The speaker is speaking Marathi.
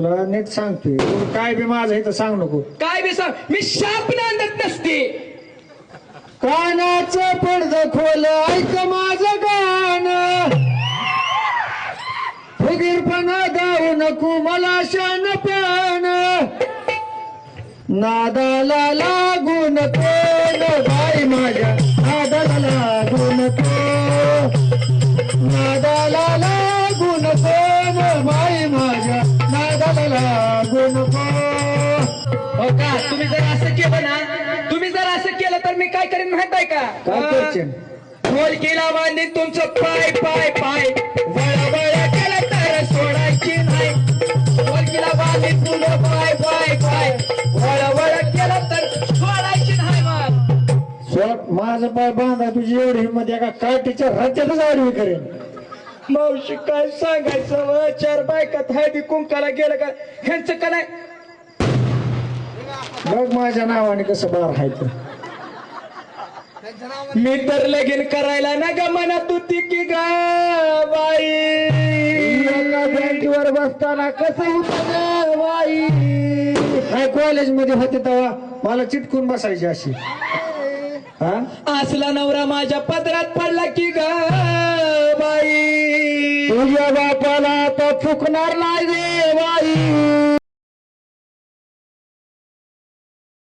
तुला नीट सांगतोय. तू काय बी माझं इथं सांग नको. काय बी सांग? मी शाप नांदत नसते. कानाचं पडद खोल ऐक माझं गाणं. फुगीरपणा गाऊ नको मला शानपण नादाला लागून कोण बाई माझ्या नादाला को हो का? तुम्ही जर असं केलं ना तुम्ही जर असं केलं तर मी काय करेन माहीत आहे का? काय करशील? ढोलकीला बांधीन तुमचं पाय पाय पाय. वळ वळ केलं तर सोडायची नाही. ढोलकीला बांधीन तुझं पाय पाय पाय. वळ वळ केलं तर सोडायची नाही मग. सोड माझं पाय बांधा तुझी एवढी हिंमत एका काठीच्या राज्यातच आडवी करेन मावशी काय सांगायचं? व चार बायकात हळदी कुंकाला गेलं का? ह्यांचं का नाही? बघ माझ्या नावाने कसं बार हायचं मी तर लगीन करायला ना ग म्हणत होती की ग बाई. एका बेंचवर बसताना कसं होत बाई? काय कॉलेजमध्ये होते तेव्हा? मला चिटकून बसायची अशी. हा? असला नवरा माझ्या पदरात पडला की ग बाई. तुझ्या बापाला आता चुकणार नाही रे बाई.